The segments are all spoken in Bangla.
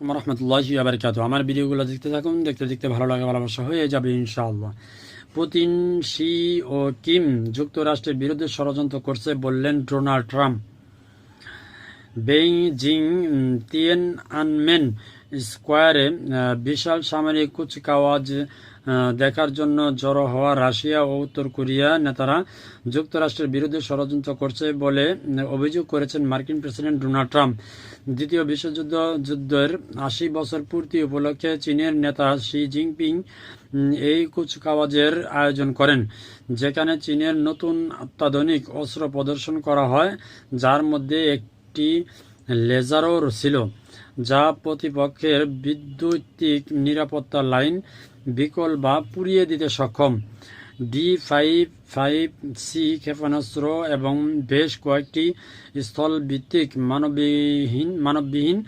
রহমতুল্লাহি আবরকাত আমার ভিডিওগুলো দেখতে থাকুন, দেখতে দেখতে ভালো লাগে, ভালোবাসা হয়ে যাবে ইনশাআল্লাহ। পুতিন, শি ও কিম যুক্তরাষ্ট্রের বিরুদ্ধে ষড়যন্ত্র করছে বললেন Donald Trump. Beijing Tiananmen স্কোয়ারে বিশাল সামরিক কুচকাওয়াজ দেখার জন্য জড়ো হওয়া রাশিয়া ও উত্তর কোরিয়া নেতারা যুক্তরাষ্ট্রের বিরুদ্ধে ষড়যন্ত্র করছে বলে অভিযোগ করেছেন মার্কিন প্রেসিডেন্ট ডোনাল্ড ট্রাম্প। দ্বিতীয় বিশ্বযুদ্ধ যুদ্ধের আশি বছর পূর্তি উপলক্ষে চীনের নেতা শি জিনপিং এই কুচকাওয়াজের আয়োজন করেন, যেখানে চীনের নতুন অত্যাধুনিক অস্ত্র প্রদর্শন করা হয়, যার মধ্যে একটি লেজারও ছিল যা প্রতিপক্ষের বিদ্যুতিক নিরাপত্তা লাইন, বিকল বা পুড়িয়ে দিতে সক্ষম। ডি ফাইভ ফাইভ সি ক্ষেপণাস্ত্র এবং বেশ কয়েকটি স্থলভিত্তিক মানববিহীন মানববিহীন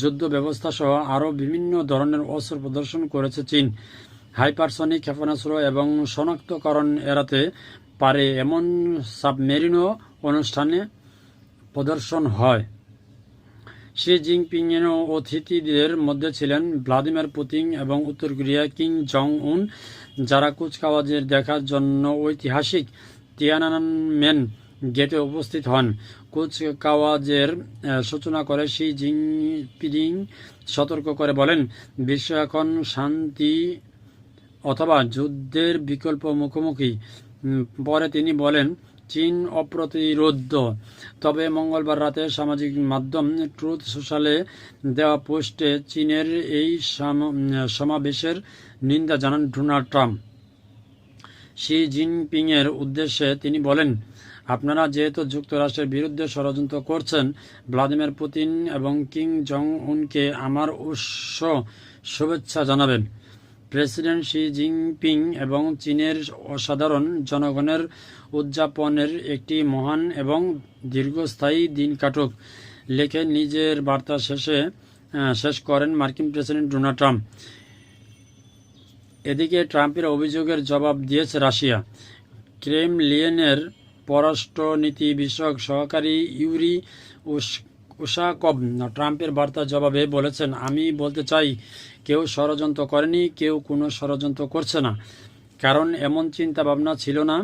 যুদ্ধ ব্যবস্থা সহ আরও বিভিন্ন ধরনের অস্ত্র প্রদর্শন করেছে চীন। হাইপারসনিক ক্ষেপণাস্ত্র এবং শনাক্তকরণ এড়াতে পারে এমন সাবমেরিনও অনুষ্ঠানে প্রদর্শন হয়। শি জিনপিংয়ের অতিথিদের মধ্যে ছিলেন ভ্লাদিমির পুতিন এবং উত্তর কোরিয়া কিং জং উন যারা কুচকাওয়াজের দেখার জন্য ঐতিহাসিক তিয়ানানমেন গেটে উপস্থিত হন। কুচকাওয়াজের সূচনা করে শি জিনপিং সতর্ক করে বলেন, বিশ্ব এখন শান্তি অথবা যুদ্ধের বিকল্প মুখোমুখি। পরে তিনি বলেন চীন অপ্রতিরোধ্য। তবে মঙ্গলবার রাতে সামাজিক মাধ্যম ট্রুথ সোশ্যালে দেওয়া পোস্টে চীনের এই সাম- সমাবেশের নিন্দা জানান ডোনাল্ড ট্রাম্প। শি জিনপিংয়ের উদ্দেশ্যে তিনি বলেন, আপনারা যেহেতু যুক্তরাষ্ট্রের বিরুদ্ধে ষড়যন্ত্র করছেন, ভ্লাদিমির পুতিন এবং কিং জং উনকে আমার উৎস শুভেচ্ছা জানাবেন। প্রেসিডেন্ট শি জিনপিং এবং চীনের অসাধারণ জনগণের উদযাপনের একটি মহান এবং দীর্ঘস্থায়ী দিন কাটুক লেখে নিজের বার্তা শেষে শেষ করেন মার্কিন প্রেসিডেন্ট ডোনাল্ড ট্রাম্প। এদিকে ট্রাম্পের অভিযোগের জবাব দিয়েছে রাশিয়া। ক্রেমলিনের পররাষ্ট্রনীতি বিষয়ক সহকারী ইউরি উশাকভ ট্রাম্পের বার্তার জবাবে বলেছেন, আমি বলতে চাই, কেউ ষড়যন্ত্র করেনি, কেউ কোনো ষড়যন্ত্র করছে না। কারণ এমন চিন্তা ভাবনা ছিল না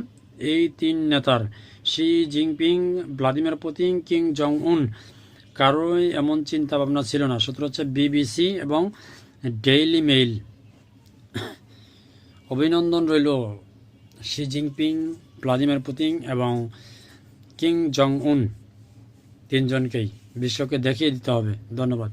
এই তিন নেতার। Xi Jinping, Vladimir Putin Kim Jong Un কারোই এমন চিন্তা ভাবনা ছিল না। সূত্র হচ্ছে বিবিসি এবং ডেইলি মেইল। অভিনন্দন রইল শি জিনপিং, ভ্লাদিমির পুতিন এবং কিং জং উন তিনজনকেই। বিশ্বকে দেখিয়ে দিতে হবে। ধন্যবাদ।